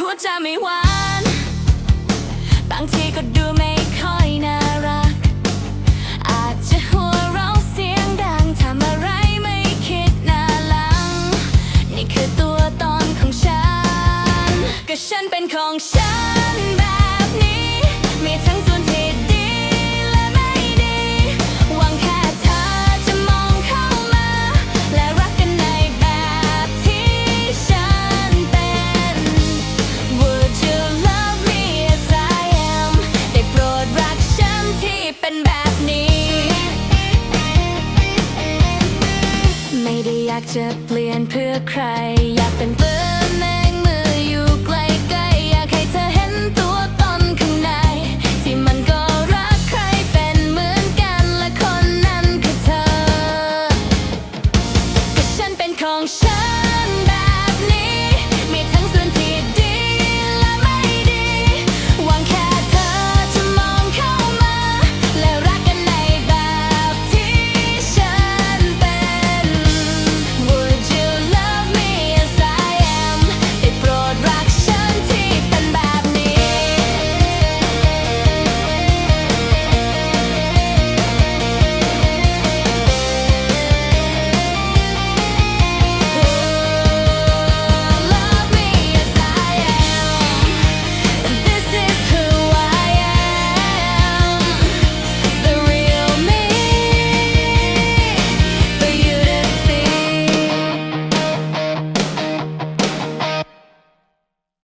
พูดจะไม่หวาน บางทีก็ดูไม่ค่อยน่ารัก อาจจะหัวเราะเสียงดังทำอะไรไม่คิดหน้าหลัง นี่คือตัวตนของฉัน ก็ฉันเป็นของฉันากจะเปลี่ยนเพื่อใคร อยากเป็นเบอร์แมงมืออยู่ใกล้ๆอยากให้เธอเห็นตัวตนข้างใน ที่มันก็รักใครเป็นเหมือนกันและคนนั้นคือเธอแต่ฉันเป็นของฉัน